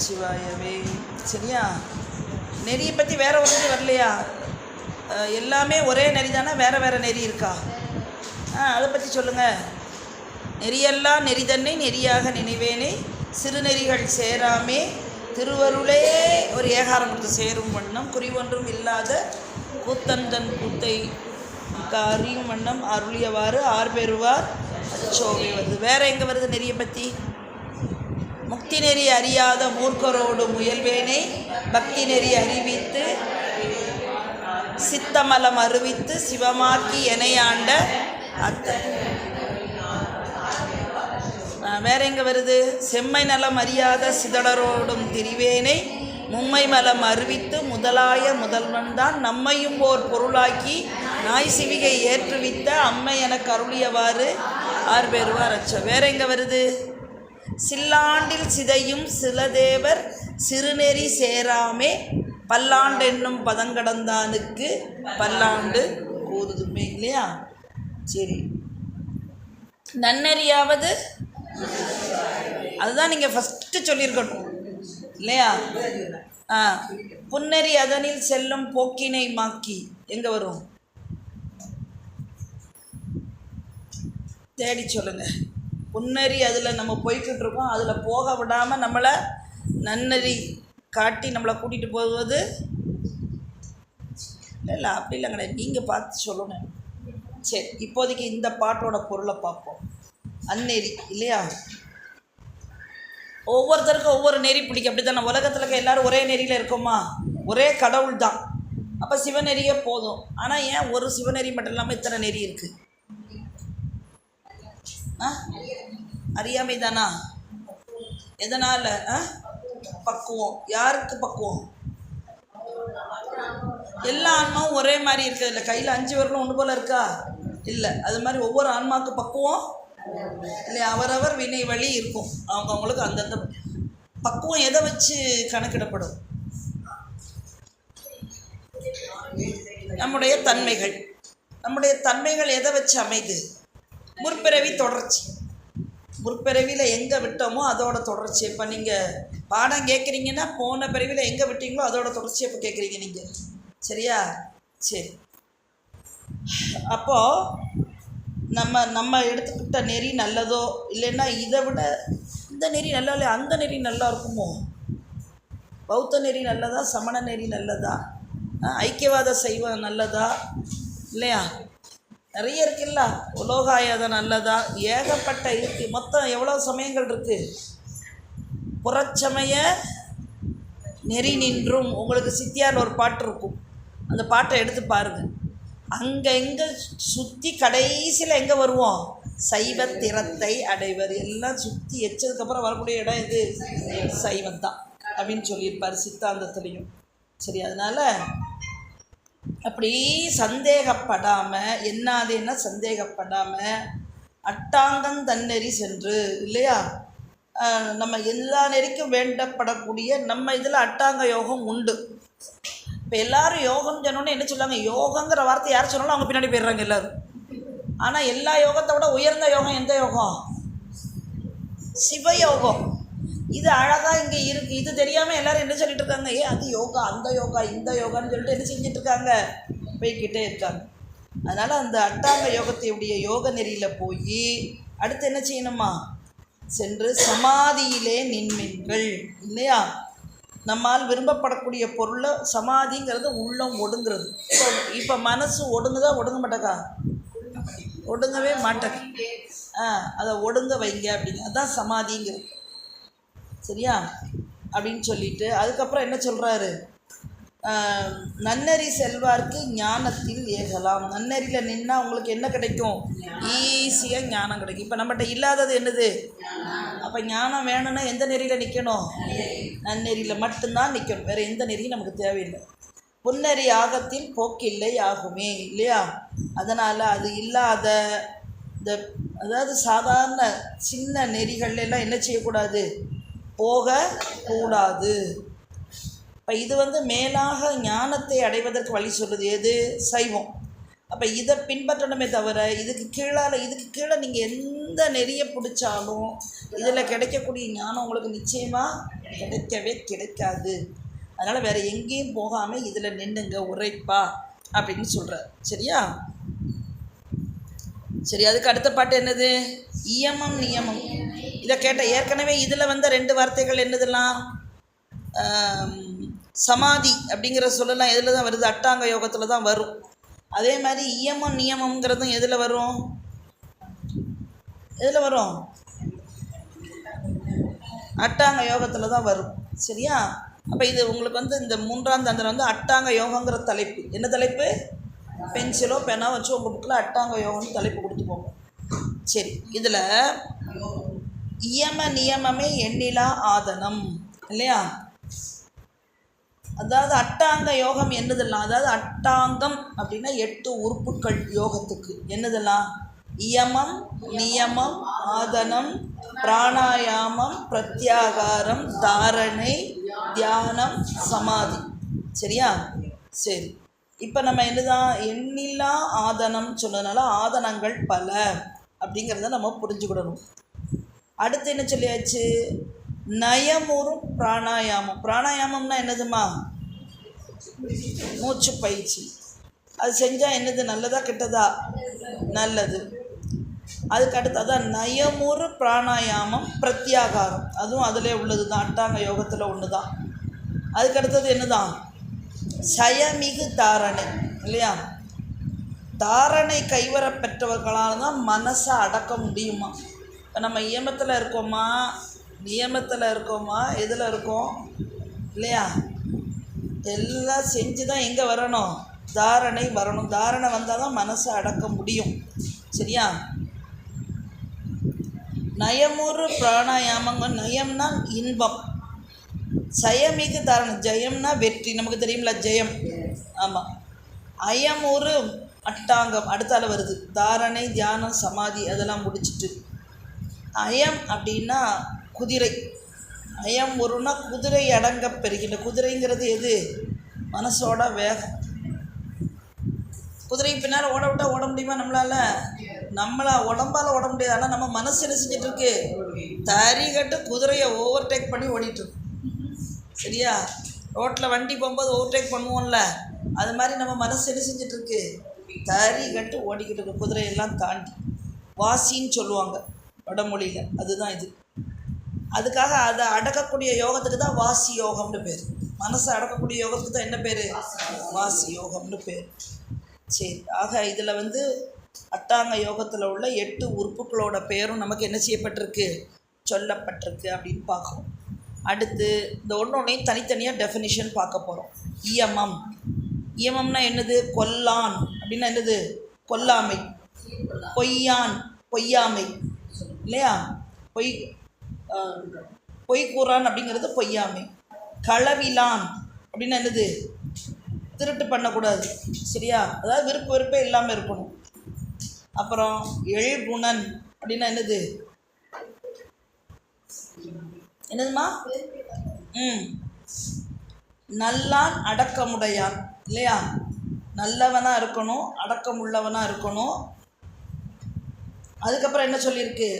நமச்சிவாயவே சரியா நெறியை பற்றி வேற ஒரு நெறி வரலையா எல்லாமே ஒரே நெறி தானே? வேற வேற நெறி இருக்கா? ஆ அதை பற்றி சொல்லுங்கள் நெறியெல்லாம் நெறி தன்னை நெறியாக நினைவேனே சிறுநெறிகள் சேராமே திருவருளே ஒரு ஏகாரம் கொடுத்து சேரும் வண்ணம் குறிவொன்றும் இல்லாத கூத்தந்தன் கூத்தை அறியும் வண்ணம் அருளியவாறு ஆர் பெறுவார் வருது வேற எங்கே வருது நெறியை பற்றி முக்தி நெறி அறியாத மூர்க்கரோடு முயல்வேனை. பக்தி நெறி அறிவித்து சித்தமலம் அறிவித்து சிவமாக்கி எனையாண்ட அத்த. வேற எங்க வருது? செம்மை நலம் அறியாத சிதடரோடும் திரிவேனை. மும்மை மலம் அறிவித்து முதலாய முதல்வன் தான் நம்மையும் ஓர் பொருளாக்கி நாய் சிவிகை ஏற்றுவித்த அம்மை என கருளியவாறு ஆர் பெறுவார் அச்சம் வேற எங்க வருது? சில்லாண்டில் சிதையும் சிலதேவர் சிறுநெறி சேராமே. பல்லாண்டென்னும் பதங்கடந்தானுக்கு பல்லாண்டு கூறுதுமே இல்லையா? சரி. நன்னறியாவது? அதுதான் நீங்கள் ஃபஸ்ட்டு சொல்லியிருக்கணும் இல்லையா? ஆ. புன்னறி அதனில் செல்லும் போக்கினை மாக்கி. எங்கே வரும்? தேடி சொல்லுங்கள் புன்னறி அதில் நம்ம போய்கிட்டு இருக்கோம் அதில் போக விடாமல் நம்மளை நன்னறி காட்டி நம்மளை கூட்டிகிட்டு போவது இல்லை இல்லை அப்படி இல்லை கிடையாது நீங்கள் பார்த்து சொல்லணும். சரி இப்போதைக்கு இந்த பாட்டோட பொருளை பார்ப்போம். அந்நெறி இல்லையா? ஒவ்வொருத்தருக்கும் ஒவ்வொரு நெறி பிடிக்கும். அப்படி தானே உலகத்தில் இருக்க எல்லாரும் ஒரே நெறியில் இருக்கோமா? ஒரே கடவுள் தான் அப்போ சிவநெறியே போதும். ஆனால் ஏன் ஒரு சிவநெறி மட்டும் இல்லாமல் இத்தனை நெறி இருக்குது அறியாமை தானா எதனால் ஆ? பக்குவம். யாருக்கு பக்குவம்? எல்லா ஆன்மாவும் ஒரே மாதிரி இருக்குது இல்லை கையில் அஞ்சு வரலும் ஒன்று போல் இருக்கா? இல்லை. அது மாதிரி ஒவ்வொரு ஆன்மாவுக்கு பக்குவம்? இல்லை அவரவர் வினை வழி இருக்கும். அவங்கவுங்களுக்கு அந்தந்த பக்குவம் எதை வச்சு கணக்கிடப்படும்? நம்முடைய தன்மைகள். நம்முடைய தன்மைகள் எதை வச்சு அமைது? முற்பிறவி தொடர்ச்சி. முற்பிறவியில் எங்கே விட்டோமோ அதோட தொடர்ச்சி. இப்போ நீங்கள் பாடம் கேட்குறீங்கன்னா போன பிறவியில் எங்கே விட்டீங்களோ அதோட தொடர்ச்சி இப்போ கேட்குறீங்க நீங்கள் சரியா? சரி. அப்போது நம்ம நம்ம எடுத்துக்கிட்ட நெறி நல்லதோ இல்லைன்னா இதை விட இந்த நெறி நல்லா இல்லை அந்த நெறி நல்லா இருக்குமோ? பௌத்த நெறி நல்லதா? சமண நெறி நல்லதா? ஐக்கியவாத சைவம் நல்லதா? இல்லையா? நிறைய இருக்குல்ல. உலோகாயதம் நல்லதா? ஏகப்பட்ட இருக்கு. மொத்தம் எவ்வளோ சமயங்கள் இருக்குது புறச்சமய நெறி நின்றும். உங்களுக்கு சித்தியார் ஒரு பாட்டு இருக்கும். அந்த பாட்டை எடுத்து பாருங்க. அங்கே எங்கே சுற்றி கடைசியில் எங்கே வருவோம்? சைவ திறத்தை அடைவர். எல்லாம் சுற்றி எச்சதுக்கப்புறம் வரக்கூடிய இடம் இது சைவம் தான். அப்படின்னு சொல்லியிருப்பார் சித்தாந்தத்துலேயும். சரி அதனால் அப்படி சந்தேகப்படாமல் என்னாதேன்னா சந்தேகப்படாமல் அட்டாங்கம் தன்னெறி சென்று இல்லையா? நம்ம எல்லா நெறிக்கும் வேண்டப்படக்கூடிய நம்ம இதில் அட்டாங்க யோகம் உண்டு. இப்போ எல்லாரும் யோகம் சொன்னோன்னே என்ன சொல்லுவாங்க? யோகங்கிற வார்த்தை யார் சொன்னாலும் அவங்க பின்னாடி போயிடுறாங்க எல்லோரும். ஆனால் எல்லா யோகத்தை விட உயர்ந்த யோகம் எந்த யோகம்? சிவயோகம். இது அழகாக இங்கே இருக்கு. இது தெரியாமல் எல்லாரும் என்ன சொல்லிட்டு இருக்காங்க? ஏ அது யோகா அந்த யோகா இந்த யோகான்னு சொல்லிட்டு என்ன செஞ்சுட்டு இருக்காங்க? போய்கிட்டே இருக்காங்க. அதனால் அந்த அட்டாங்க யோகத்தையுடைய யோக நெறியில் போய் அடுத்து என்ன செய்யணுமா? சென்று சமாதியிலே நின்மீன்கள். இல்லையா? நம்மால் விரும்பப்படக்கூடிய பொருளை சமாதிங்கிறது உள்ளம் ஒடுங்கிறது. இப்போ இப்போ மனசு ஒடுங்குதா ஒடுங்க மாட்டேக்கா? ஒடுங்கவே மாட்டேங்க ஆ அதை ஒடுங்க வைங்க அப்படின்னு. அதுதான் சமாதிங்கிறது. சரியா? அப்படின்னு சொல்லிட்டு அதுக்கப்புறம் என்ன சொல்கிறாரு நன்னறி செல்வார்க்கு ஞானத்தில் ஏகலாம். நன்னறியில் நின்னா உங்களுக்கு என்ன கிடைக்கும்? ஈஸியாக ஞானம் கிடைக்கும். இப்போ நம்மகிட்ட இல்லாதது என்னது? அப்போ ஞானம் வேணும்னா எந்த நெறியில் நிற்கணும் நன்னெறியில் மட்டும்தான் நிற்கணும் வேறு எந்த நெறியும் நமக்கு தேவையில்லை. புன்னறி ஆகத்தில் போக்கில்லை ஆகுமே இல்லையா? அதனால் அது இல்லாத இந்த அதாவது சாதாரண சின்ன நெறிகள்லாம் என்ன செய்யக்கூடாது? போக கூடாது இப்போ இது வந்து மேலாக ஞானத்தை அடைவதற்கு வழி சொல்லுது எது? சைவம். அப்போ இதை பின்பற்றணுமே தவிர இதுக்கு கீழால் இதுக்கு கீழே நீங்கள் எந்த நெறியை பிடிச்சாலும் இதில் கிடைக்கக்கூடிய ஞானம் உங்களுக்கு நிச்சயமாக கிடைக்கவே கிடைக்காது. அதனால் வேறு எங்கேயும் போகாமல் இதில் நின்றுங்க உரைப்பா அப்படின்னு சொல்கிறார் சரியா? சரி அதுக்கு அடுத்த பாட்டு என்னது? இயமம் நியமம். இதை கேட்ட ஏற்கனவே இதில் வந்த ரெண்டு வார்த்தைகள் என்னதெல்லாம் சமாதி அப்படிங்கிற சொல்லலாம். எதில் தான் வருது? அட்டாங்க யோகத்தில் தான் வரும். அதே மாதிரி இயமம் நியமம்ங்கிறதும் எதில் வரும்? எதில் வரும்? அட்டாங்க யோகத்தில் தான் வரும். சரியா? அப்போ இது உங்களுக்கு வந்து இந்த மூன்றாம் தந்திரம் வந்து அட்டாங்க யோகங்கிற தலைப்பு. என்ன தலைப்பு? பென்சிலோ பெனோ வச்சு உங்கள் புக்கில் அட்டாங்க யோகம்னு தலைப்பு கொடுத்துக்கோங்க. சரி இதில் இயம நியமமே எண்ணிலா ஆதனம் இல்லையா? அதாவது அட்டாங்க யோகம் என்னதெல்லாம்? அதாவது அட்டாங்கம் அப்படின்னா எட்டு உறுப்புக்கள் யோகத்துக்கு. என்னதெல்லாம்? இயமம் நியமம் ஆதனம் பிராணாயாமம் பிரத்யாகாரம் தாரணை தியானம் சமாதி. சரியா? சரி. இப்போ நம்ம என்னதான் எண்ணில்லா ஆதனம் சொன்னதுனால ஆதனங்கள் பல அப்படிங்கிறத நம்ம புரிஞ்சுக்கிடணும். அடுத்து என்ன சொல்லியாச்சு? நயமுறும் பிராணாயாமம். பிராணாயாமம்னா என்னதுமா? மூச்சு பயிற்சி. அது செஞ்சால் என்னது? நல்லதா கெட்டதா? நல்லது. அதுக்கு அடுத்து அதான் நயமுறு பிராணாயாமம் பிரத்யாகாரம். அதுவும் அதிலே உள்ளது தான் அட்டாங்க யோகத்தில் ஒன்று தான் அதுக்கு அடுத்தது என்னதான்? சயமிகு தாரணை இல்லையா? தாரணை கைவரப்பெற்றவர்களால் தான் மனசை அடக்க முடியுமா? இப்போ நம்ம இயமத்தில் இருக்கோமா? நியமத்தில் இருக்கோமா? எதில் இருக்கோம்? இல்லையா? எல்லாம் செஞ்சு தான் எங்கே வரணும்? தாரணை வரணும். தாரணை வந்தால் தான் மனசை அடக்க முடியும். சரியா? நயமுறு பிராணாயாமங்க நயம்னா இன்பம். சயமிகு தாரணம் ஜெயம்னா வெற்றி. நமக்கு தெரியும்ல ஜெயம். ஆமாம் அயம் ஒரு அட்டாங்கம். அடுத்தால வருது. தாரணை தியானம் சமாதி அதெல்லாம் முடிச்சிட்டு. அயம் அப்படின்னா குதிரை. அயம் ஒருனா குதிரை அடங்க பெறுகின்ற. குதிரைங்கிறது எது? மனசோட வேகம். குதிரை பின்னால் ஓட விட்டால் ஓட முடியுமா நம்மளால்? நம்மளா உடம்பால் ஓட முடியாது? ஆனால் நம்ம மனசு என்ன செஞ்சுட்டு இருக்கு? தறி கட்டு குதிரையை ஓவர்டேக் பண்ணி ஓடிட்டு சரியா? ரோட்டில் வண்டி போகும்போது ஓவர்டேக் பண்ணுவோம்ல. அது மாதிரி நம்ம மனசு என்ன செஞ்சுட்டு இருக்கு தறி கட்டு ஓடிக்கிட்டு இருக்கு. குதிரையெல்லாம் தாண்டி. வாசின்னு சொல்லுவாங்க வடமொழியில். அதுதான் இது. அதுக்காக அதை அடக்கக்கூடிய யோகத்துக்கு தான் வாசி யோகம்னு பேர். மனசை அடக்கக்கூடிய யோகத்துக்கு தான் என்ன பேர்? வாசி யோகம்னு பேர். சரி ஆக இதில் வந்து அட்டாங்க யோகத்தில் உள்ள எட்டு உறுப்புகளோட பேரும் நமக்கு என்ன செய்யப்பட்டிருக்கு? சொல்லப்பட்டிருக்கு அப்படின்னு பார்க்குறோம் அடுத்து இந்த ஒன்று ஒன்றையும் தனித்தனியாக டெஃபினிஷன் பார்க்க போகிறோம் இயமம். இயமம்னா என்னது? கொல்லான். அப்படின்னா என்னது? கொல்லாமை. பொய்யான். பொய்யாமை. இல்லையா? பொய் பொய் கூறான் அப்படிங்கிறது பொய்யாமை. களவிலான். அப்படின்னா என்னது? திருட்டு பண்ணக்கூடாது. சரியா? அதாவது விருப்ப வெறுப்பே இல்லாமல் இருக்கணும். அப்புறம் எழுகுணன் அப்படின்னா என்னது? என்னதுமா ம். நல்லான் அடக்கமுடையான் இல்லையா? நல்லவனாக இருக்கணும் அடக்கம் உள்ளவனாக இருக்கணும். அதுக்கப்புறம் என்ன சொல்லியிருக்கு?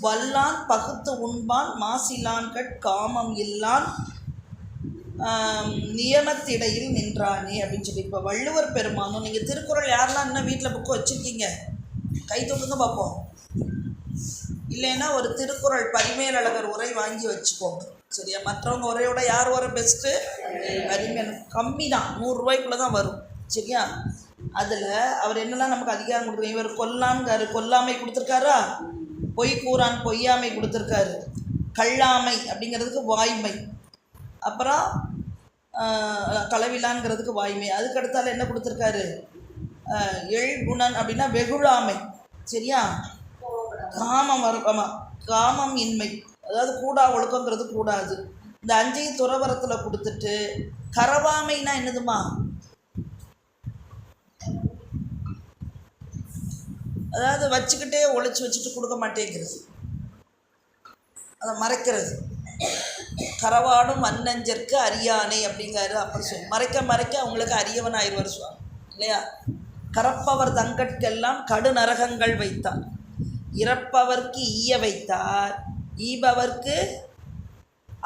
வல்லான் பகுத்து உண்பான் மாசிலான்கட் காமம் இல்லான் நியமத்திடையில் நின்றானே அப்படின்னு சொல்லி இப்போ வள்ளுவர் பெருமானும் நீங்கள் திருக்குறள் யாரெல்லாம் இன்னும் வீட்டில் புக்கு வச்சுருக்கீங்க? கை தொட்டுங்க பார்ப்போம் இல்லைன்னா ஒரு திருக்குறள் பரிமேலழகர் உரை வாங்கி வச்சுக்கோங்க. சரியா? மற்றவங்க உரையோட யார் வர பெஸ்ட்டு பரிமேல். கம்மி தான் நூறுரூவாய்க்குள்ளே தான் வரும். சரியா? அதில் அவர் என்னெல்லாம் நமக்கு அதிகாரம் கொடுக்குறாரு? இவர் கொல்லான்காரு. கொல்லாமை கொடுத்துருக்காரா? பொய் கூறான் பொய்யாமை கொடுத்துருக்காரு. கள்ளாமை அப்படிங்கிறதுக்கு வாய்மை. அப்புறம் ஆஹ், களவிலான்ங்கிறதுக்கு வாய்மை. அதுக்கடுத்தால என்ன கொடுத்துருக்காரு? ஆஹ், எழ்குணன் அப்படின்னா வெகுழாமை சரியா? காமம் வரும் காமம் இன்மை. அதாவது கூடா ஒழுக்கங்கிறது கூடாது. இந்த அஞ்சையும் துறவரத்தில் கொடுத்துட்டு கரவாமைனா என்னதுமா? அதாவது வச்சுக்கிட்டே ஒழிச்சு வச்சுட்டு கொடுக்க மாட்டேங்கிறது. அதை மறைக்கிறது. கரவாடும் மண்ணஞ்சற்கு அரியானை அப்படிங்காரு அப்புறம் சொல்லி மறைக்க மறைக்க அவங்களுக்கு அரியவன் ஆயிடுவார் சுவாமி. இல்லையா? கரப்பவர் தங்கட்கெல்லாம் கடு நரகங்கள் வைத்தான் இறப்பவர்க்கு ஈய வைத்தார். ஈபவர்க்கு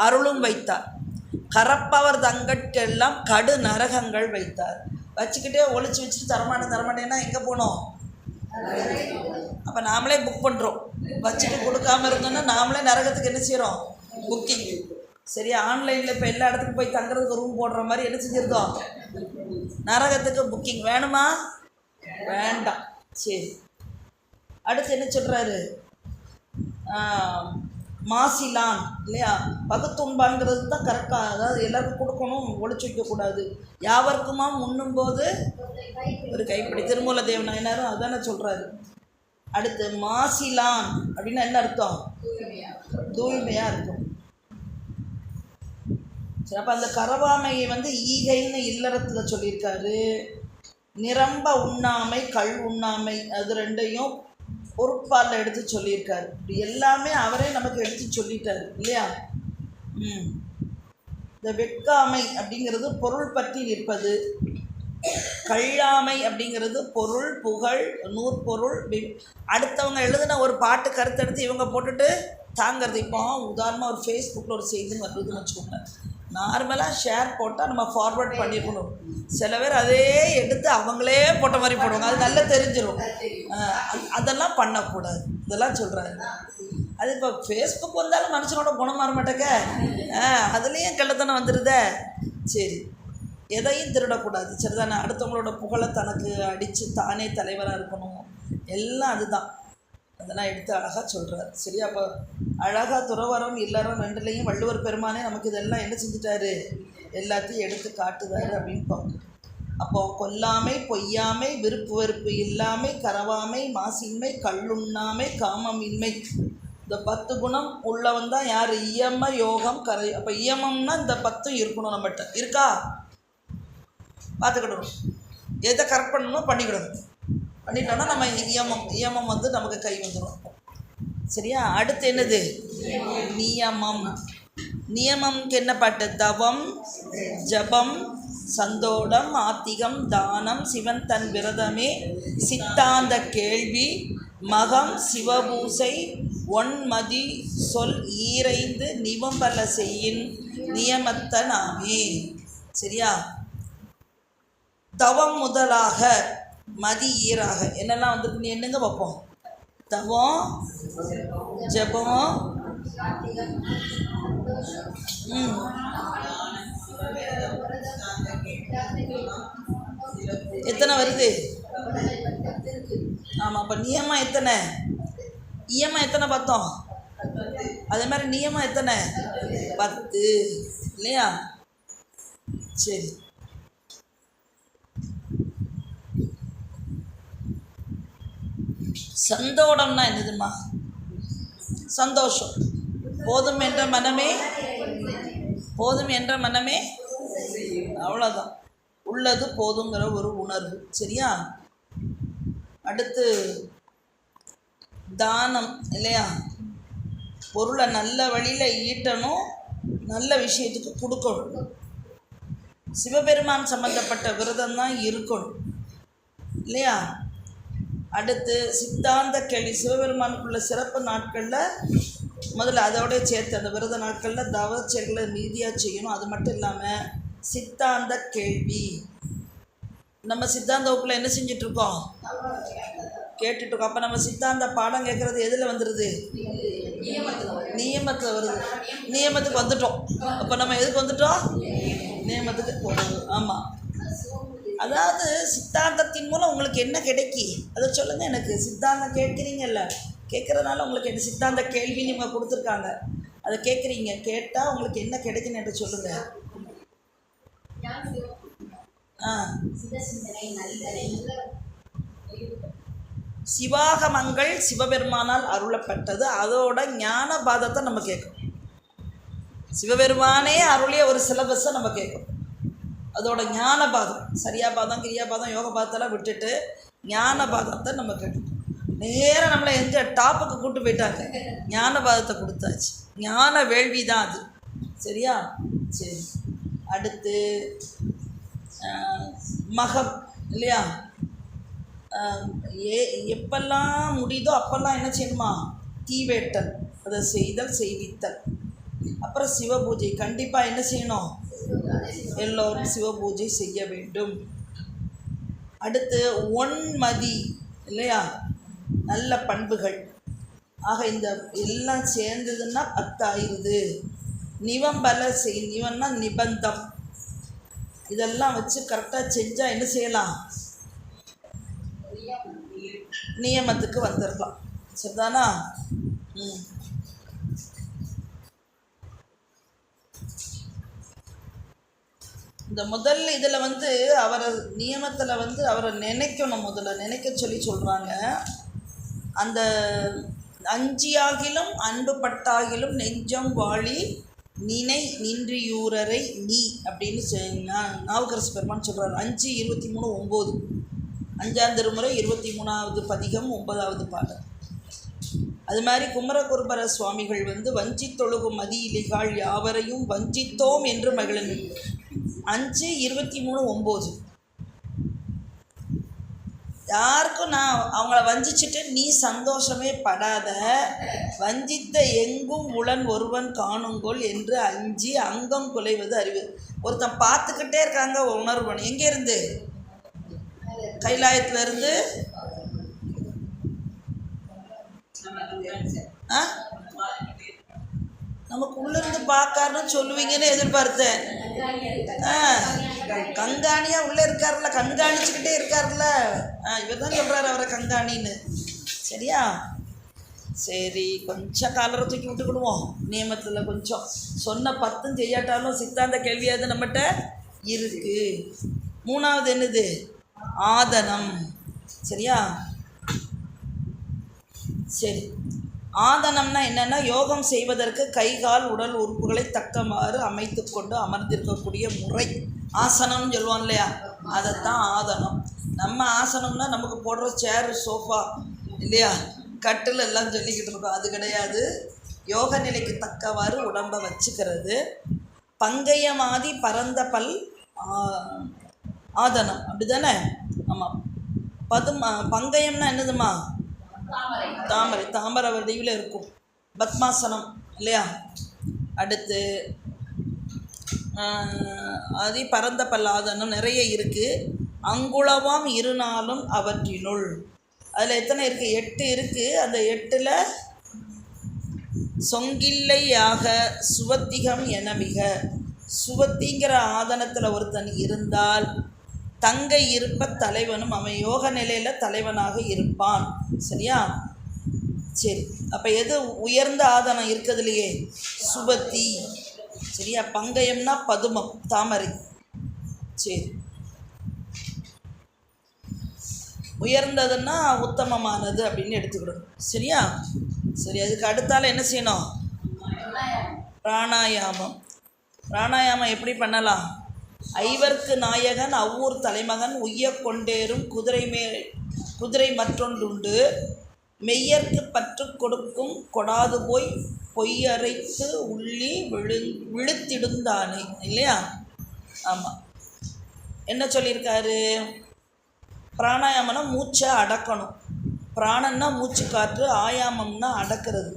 அருளும் வைத்தார். கரப்பவர் தங்கட்கெல்லாம் கடு நரகங்கள் வைத்தார். வச்சுக்கிட்டே ஒழிச்சு வச்சுட்டு தரமாட்டேன் தரமாட்டேன்னா எங்கே போனோம்? அப்போ நாமளே புக் பண்ணுறோம் வச்சுட்டு கொடுக்காம இருந்தோன்னா நாமளே நரகத்துக்கு என்ன செய்கிறோம் புக்கிங் சரி ஆன்லைனில் இப்போ எல்லா இடத்துக்கும் போய் தங்குறதுக்கு ரூம் போடுற மாதிரி என்ன செஞ்சுருந்தோம் நரகத்துக்கு புக்கிங் வேணுமா? வேண்டாம். சரி. அடுத்து என்ன சொல்கிறாரு மாசிலான் இல்லையா? பகுத்துண்பான்கிறது தான் கரெக்டாக அதாவது எல்லாருக்கும் கொடுக்கணும் ஒழிச்சு வைக்கக்கூடாது. யாவருக்குமா உண்ணும்போது ஒரு கைப்பிடி. திருமூல தேவன் எல்லாரும் அதானே சொல்கிறாரு அடுத்து மாசிலான் அப்படின்னா என்ன அர்த்தம்? தூய்மையாக இருக்கும். சரி அப்போ அந்த கரவாமையை வந்து ஈகைன்னு இல்லறத்தில் சொல்லியிருக்காரு. நிரம்ப உண்ணாமை கள் உண்ணாமை அது ரெண்டையும் பொருட்பாலில் எடுத்து சொல்லியிருக்காரு. இப்படி எல்லாமே அவரே நமக்கு எடுத்து சொல்லிட்டாரு இல்லையா? ம். இந்த வெட்காமை அப்படிங்கிறது பொருள் பற்றி நிற்பது. கள்ளாமை அப்படிங்கிறது பொருள் புகழ் நூற்பொருள். அடுத்தவங்க எழுதின ஒரு பாட்டு கருத்தெடுத்து இவங்க போட்டுட்டு தாங்கிறது. இப்போ உதாரணமாக ஒரு ஃபேஸ்புக்கில் ஒரு செய்தி வருதுன்னு வச்சுக்கோங்க நார்மலாக ஷேர் போட்டால் நம்ம ஃபார்வர்ட் பண்ணியிருக்கணும் சில பேர் அதே எடுத்து அவங்களே போட்ட மாதிரி போடுவாங்க. அது நல்லா தெரிஞ்சிடும் அதெல்லாம் பண்ணக்கூடாது. இதெல்லாம் சொல்கிறாரு அது இப்போ ஃபேஸ்புக் வந்தாலும் மனுஷனோட குணம் மாற மாட்டேங்க. அதுலேயும் கள்ளத்தனம் வந்துடுதே சரி. எதையும் திருடக்கூடாது. சரிதானே? அடுத்தவங்களோட புகழை தனக்கு அடித்து தானே தலைவராக இருக்கணும். எல்லாம் அதுதான். அதெல்லாம் எடுத்து அழகாக சொல்கிறார் சரியா? அப்போ அழகாக துறவரம் இல்லறம் ரெண்டுலேயும் வள்ளுவர் பெருமானே நமக்கு இதெல்லாம் என்ன செஞ்சுட்டாரு? எல்லாத்தையும் எடுத்து காட்டுவார் அப்படின்னு பார்க்கணும் அப்போது கொல்லாமை பொய்யாமை விருப்பு வெறுப்பு இல்லாமை கரவாமை மாசின்மை கல்லுண்ணாமை காமமின்மை. இந்த பத்து குணம் உள்ளவன் தான் யார்? இயம யோகம் கரை. அப்போ இயமம்னா இந்த பத்தும் இருக்கணும் நம்மகிட்ட இருக்கா? பார்த்துக்கிடணும் எதை கரெக்ட் பண்ணணுமோ பண்ணிக்கிடணும். பண்ணிட்டோம்னா நம்ம இயமம் இயமம் வந்து நமக்கு கை வந்துடும் சரியா? அடுத்து என்னது? நியமம். நியமம்க்கு என்ன பாட்டு? தவம் ஜபம் சந்தோடம் ஆத்திகம் தானம் சிவன் தன் விரதமே. சித்தாந்த கேள்வி மகம் சிவபூசை ஒன்மதி சொல் ஈரைந்து நிவம்பல செய்யின் நியமத்தனாமே. சரியா? தவம் முதலாக மதி ஈராக. என்னெல்லாம் வந்திருக்கு? நீ என்னங்க பார்ப்போம்? தவம் ஜபம் ம். எத்தனை வருது? ஆமாம் அப்போ நியமம் எத்தனை? இயமம் எத்தனை பார்த்தோம்? அதே மாதிரி நியமம் எத்தனை? பத்து. இல்லையா? சரி. சந்தோடம்னா என்னதுமா சந்தோஷம். போதும் என்ற மனமே போதும் என்ற மனமே அவ்வளோதான் உள்ளது போதுங்கிற ஒரு உணர்வு சரியா? அடுத்து தானம் இல்லையா? பொருளை நல்ல வழியில் ஈட்டணும் நல்ல விஷயத்துக்கு கொடுக்கணும். சிவபெருமான் சம்மந்தப்பட்ட விரதம் தான் இருக்கணும் இல்லையா? அடுத்து சித்தாந்த கேள்வி. சிவபெருமானுக்குள்ள சிறப்பு நாட்களில் முதல்ல அதோடய சேர்த்து அந்த விரத நாட்களில் தவ செயல்களை நீதியாக செய்யணும். அது மட்டும் இல்லாமல் சித்தாந்த கேள்வி. நம்ம சித்தாந்த வகுப்பில் என்ன செஞ்சிட்ருக்கோம்? கேட்டுட்ருக்கோம். அப்போ நம்ம சித்தாந்த பாடம் கேட்குறது எதில் வந்துடுது நியமத்தில் வருது. நியமத்துக்கு வந்துட்டோம். அப்போ நம்ம எதுக்கு வந்துட்டோம்? நியமத்துக்கு போகிறது ஆமாம் அதாவது சித்தாந்தத்தின் மூலம் உங்களுக்கு என்ன கிடைக்கி? அதை சொல்லுங்கள் எனக்கு. சித்தாந்தம் கேட்குறீங்கல்ல. கேட்குறதுனால உங்களுக்கு என்ன சித்தாந்த கேள்வி நீங்கள் கொடுத்துருக்காங்க. அதை கேட்குறீங்க கேட்டால் உங்களுக்கு என்ன கிடைக்குன்னு என்று சொல்லுங்கள் சிவாகமங்கள் சிவபெருமானால் அருளப்பட்டது. அதோட ஞான பாதத்தை நம்ம கேட்கணும் சிவபெருமானே அருளிய ஒரு சிலபஸை நம்ம கேட்கணும் அதோட ஞான பாதம் சரியா பாதம் கிரியா பாதம் யோக பாதத்தெல்லாம் விட்டுட்டு ஞான பாதத்தை நம்ம கேட்கணும் நேராக நம்மளை எந்த டாப்புக்கு கூட்டு போயிட்டாங்க. ஞான பாதத்தை கொடுத்தாச்சு. ஞான வேள்வி தான் அது. சரியா? சரி. அடுத்து மகப் மகம் இல்லையா ஏ எப்பெல்லாம் முடியுதோ அப்பெல்லாம் என்ன செய்யணுமா? தீவேட்டல் அதை செய்தல் செய்வித்தல். அப்புறம் சிவபூஜை கண்டிப்பாக என்ன செய்யணும்? எல்லோரும் சிவபூஜை செய்ய வேண்டும். அடுத்து ஒன்மதி இல்லையா? நல்ல பண்புகள். ஆக இந்த எல்லாம் சேர்ந்ததுன்னா பத்தாயிருது. நிவம்பல செய் நிவன்னா நிபந்தம். இதெல்லாம் வச்சு கரெக்டாக செஞ்சால் என்ன செய்யலாம்? நியமத்துக்கு வந்திருக்கலாம் சரிதானா? ம். இந்த முதல் இதில் வந்து அவரை நியமத்தில் வந்து அவரை நினைக்கணும் முதல்ல. நினைக்க சொல்லி சொல்கிறாங்க அந்த அஞ்சியாகிலும் அன்பு பட்டாகிலும் நெஞ்சம் வாழி நினை நின்றியூரரை நீ அப்படின்னு சொ- நாவுக்கரசு பெருமான் சொல்கிறார் அஞ்சு இருபத்தி மூணு ஒம்பது. அஞ்சாம் திருமுறை இருபத்தி மூணாவது பதிகம் ஒன்பதாவது பாடல். அது மாதிரி குமரகுருபர சுவாமிகள் வந்து வஞ்சித்தொழுகும் மதியிலிகால் யாவரையும் வஞ்சித்தோம் என்று மகிழன் அஞ்சு இருபத்தி மூணு ஒம்பது. யாருக்கும் நான் அவங்கள வஞ்சிச்சுட்டு நீ சந்தோஷமே படாத. வஞ்சித்த எங்கும் உளன் ஒருவன் காணுங்கொள் என்று அஞ்சி அங்கம் குலைவது அறிவு. ஒருத்தன் பார்த்துக்கிட்டே இருக்காங்க உணர்வன் எங்கேருந்து கைலாயத்துலேருந்து? ஆ? நமக்கு உள்ளிருந்து பார்க்காருன்னு சொல்லுவீங்கன்னு எதிர்பார்த்தேன். ஆ கண்காணியாக உள்ளே இருக்கார்ல கண்காணிச்சுக்கிட்டே இருக்கார்ல ஆ இவர் தான் சொல்கிறாரு அவரை கண்காணின்னு. சரியா? சரி கொஞ்சம் காலரை தூக்கி விட்டுக்கிடுவோம் நியமத்தில் கொஞ்சம். சொன்ன பத்தும் செய்யாட்டாலும் சித்தாந்த கேள்வியாவது நம்மகிட்ட? இருக்கு. மூணாவது என்னது? ஆதனம். சரியா? சரி. ஆதனம்னா என்னென்னா யோகம் செய்வதற்கு கை கால் உடல் உறுப்புகளை தக்கமாறு அமைத்து கொண்டு அமர்ந்திருக்கக்கூடிய முறை. ஆசனம்னு சொல்லுவோம் இல்லையா? அதைத்தான் ஆதனம். நம்ம ஆசனம்னா நமக்கு போடுற சேர் சோஃபா இல்லையா? கட்டில் எல்லாம் சொல்லிக்கிட்டு இருக்கோம். அது கிடையாது. யோக நிலைக்கு தக்கவாறு உடம்பை வச்சுக்கிறது. பங்கயமாதி பரந்த பல் ஆ- ஆதனம். அப்படி தானே ஆமாம் பதுமா பங்கயம்னா என்னதுமா தாமரை. தாமரை வடிவில் இருக்கும். பத்மாசனம் இல்லையா? அடுத்து அது பரந்த பல்லாதனம் நிறைய இருக்குது அங்குளவாம் இருநாளும் அவற்றினுள். அதில் எத்தனை இருக்குது எட்டு இருக்குது அந்த எட்டில் சொங்கில்லையாக சுவத்திகம் என மிக. சுவத்திங்கிற ஆதனத்தில் ஒருத்தன் இருந்தால் தங்கை இருப்ப தலைவனும் அவன் யோக நிலையில் தலைவனாக இருப்பான். சரியா? சரி. அப்போ எது உயர்ந்த ஆதனம் இருக்கிறதுலையே? சுபத்தி. சரியா? பங்கயம்னா பதுமம் தாமரை. சரி. உயர்ந்ததுன்னா உத்தமமானது அப்படின்னு எடுத்துக்கிடணும். சரியா? சரி அதுக்கு அடுத்தால என்ன செய்யணும்? பிராணாயாமம். பிராணாயாமம் எப்படி பண்ணலாம்? ஐவர்க்கு நாயகன் அவ்வூர் தலைமகன் உய்யக் கொண்டேறும் குதிரை மே குதிரை மற்றொன்றுண்டு. மெய்யர்க்கு பற்று கொடுக்கும் கொடாது போய் பொய்யரைத்து உள்ளி விழு விழுத்திடுந்தானே இல்லையா? ஆமாம் என்ன சொல்லியிருக்காரு? பிராணாயாமம்னா மூச்சை அடக்கணும். பிராணன்னா மூச்சு காற்று ஆயாமம்னா அடக்கிறது.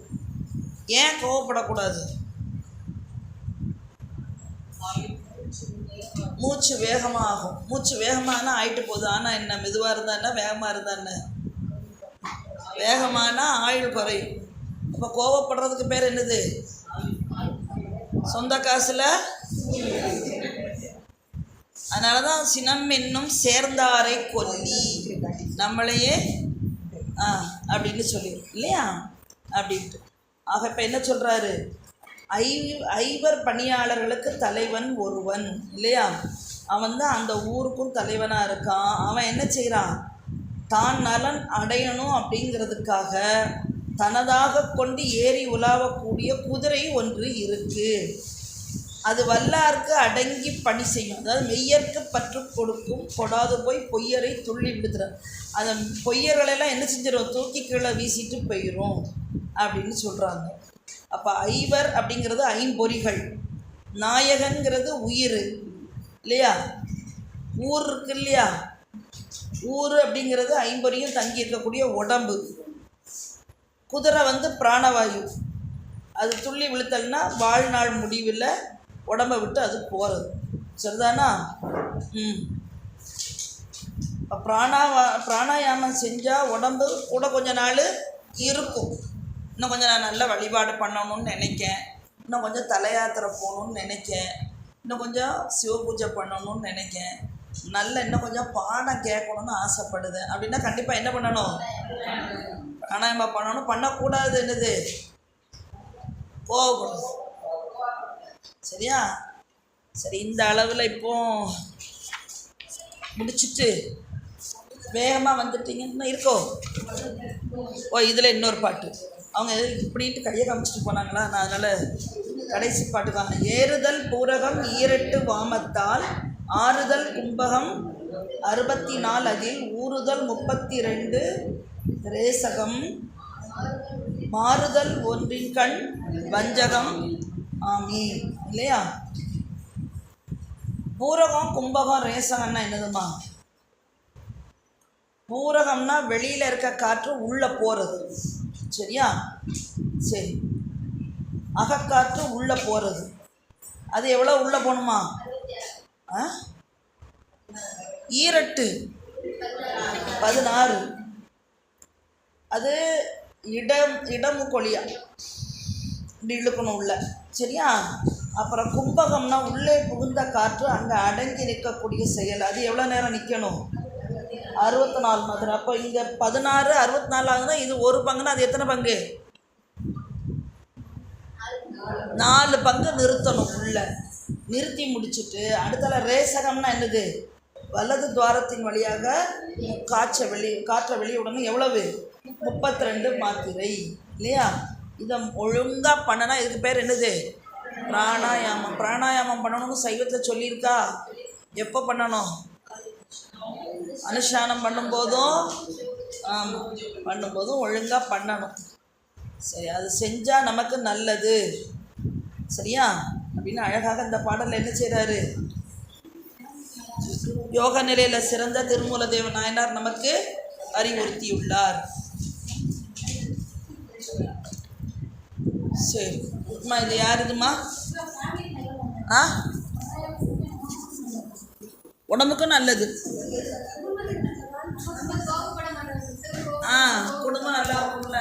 ஏன் கோவப்படக்கூடாது? மூச்சு வேகமாக ஆகும் மூச்சு வேகமானா ஆயிட்டு போகுது. ஆனால் என்ன மெதுவாக இருந்தா என்ன வேகமாக இருந்தா என்ன? வேகமானா ஆயுள் குறையும் அப்போ கோவப்படுறதுக்கு பேர் என்னது? சொந்த காசில்? அதனால தான் சினம் என்னும் சேர்ந்தாரை கொல்லி. நம்மளையே ஆ அப்படின்னு சொல்லிடும் இல்லையா? அப்படின்ட்டு. ஆக இப்போ என்ன சொல்கிறாரு ஐ ஐவர் பணியாளர்களுக்கு தலைவன் ஒருவன் இல்லையா? அவன் தான் அந்த ஊருக்கும் தலைவனாக இருக்கான். அவன் என்ன செய்கிறான் தான் நலன் அடையணும் அப்படிங்கிறதுக்காக தனதாக கொண்டு ஏறி உலாவக்கூடிய குதிரை ஒன்று இருக்குது அது வல்லார்க்கு அடங்கி பணி செய்யும். அதாவது மெய்யர்க்கு பற்று கொடுக்கும் கொடாது போய் பொய்யரை துள்ளி விடுத்துறார் அந்த பொய்யர்களெல்லாம் என்ன செஞ்சிடும் தூக்கி கீழே வீசிட்டு போயிடும் அப்படின்னு சொல்கிறாங்க அப்போ ஐவர் அப்படிங்கிறது ஐம்பொறிகள் நாயகங்கிறது உயிர் இல்லையா? ஊர் இருக்கு இல்லையா? ஊர் அப்படிங்கிறது ஐம்பொறியும் தங்கி இருக்கக்கூடிய உடம்பு. குதிரை வந்து பிராணவாயு. அது துள்ளி விழுத்தல்னா வாழ்நாள் முடிவில் உடம்பை விட்டு அது போகிறது சரிதானா? ம். இப்போ பிராணாவா பிராணாயாமம் செஞ்சால் உடம்பு கூட கொஞ்ச நாள் இருக்கும். இன்னும் கொஞ்சம் நான் நல்ல வழிபாடு பண்ணணும்னு நினைக்கேன். இன்னும் கொஞ்சம் தலையாத்திரை போகணும்னு நினைக்கேன். இன்னும் கொஞ்சம் சிவ பூஜை பண்ணணும்னு நினைக்கேன். நல்ல இன்னும் கொஞ்சம் பாடம் கேட்கணும்னு ஆசைப்படுதேன். அப்படின்னா கண்டிப்பாக என்ன பண்ணணும்? பிராணாயமா பண்ணணும். பண்ணக்கூடாது என்னது போகக்கூடாது சரியா? சரி இந்த அளவில் இப்போ முடிச்சிட்டு வேகமாக வந்துட்டீங்கன்னா இருக்கோ? ஓ இதில் இன்னொரு பாட்டு. அவங்க எதுக்கு இப்படின்ட்டு கையை காமிச்சிட்டு போனாங்களா? நான் அதனால் கடைசி பாட்டுக்கான ஏறுதல் பூரகம் ஈரட்டு வாமத்தால் ஆறுதல் கும்பகம் அறுபத்தி நாலு அதில் ஊறுதல் முப்பத்தி ரெண்டு ரேசகம் மாறுதல் ஒன்றின் கண் வஞ்சகம். ஆமி இல்லையா? பூரகம் கும்பகம் ரேசகம்னா என்னதுமா? பூரகம்னா வெளியில் இருக்க காற்று உள்ளே போகிறது சரியா? சரி. அகக்காற்று உள்ளே போகிறது அது எவ்வளோ உள்ளே போகணுமா ஆ? ஈரட்டு. பதினாறு. அது இடம் இடமு கொழியா இப்படி இழுக்கணும் உள்ள. சரியா? அப்புறம் கும்பகம்னா உள்ளே புகுந்த காற்று அங்கே அடங்கி நிற்கக்கூடிய செயல். அது எவ்வளோ நேரம் நிற்கணும் அறுபத்தி நாலு மதுரை. அப்போ இங்கே பதினாறு அறுபத்தி நாலு ஆகுதுன்னா இது ஒரு பங்குன்னா அது எத்தனை பங்கு? நாலு பங்கு நிறுத்தணும் உள்ள. நிறுத்தி முடிச்சுட்டு அடுத்தல ரேசகம்னா என்னது? வலது துவாரத்தின் வழியாக காற்றை வெளி காற்ற வெளியே விடணும் எவ்வளவு? முப்பத்தி ரெண்டு மாத்திரை. இல்லையா? இதை ஒழுங்காக பண்ணனா இதுக்கு பேர் என்னது? பிராணாயாமம். பிராணாயாமம் பண்ணணும்னு சைவத்தில் சொல்லியிருக்கா. எப்போ பண்ணணும்? அனுஷ்டானம் பண்ணும்போதும் ஆமாம் பண்ணும்போதும் ஒழுங்காக பண்ணணும். சரி அது செஞ்சால் நமக்கு நல்லது. சரியா? அப்படின்னு அழகாக இந்த பாடலில் என்ன செய்கிறாரு யோக நிலையில் சிறந்த திருமூலதேவ நாயனார் நமக்கு அறிவுறுத்தியுள்ளார். சரி அம்மா இது யாருதுமா ஆ? உடம்புக்கும் நல்லது. ஆ குடும்பம் நல்லா இருக்கும்ல.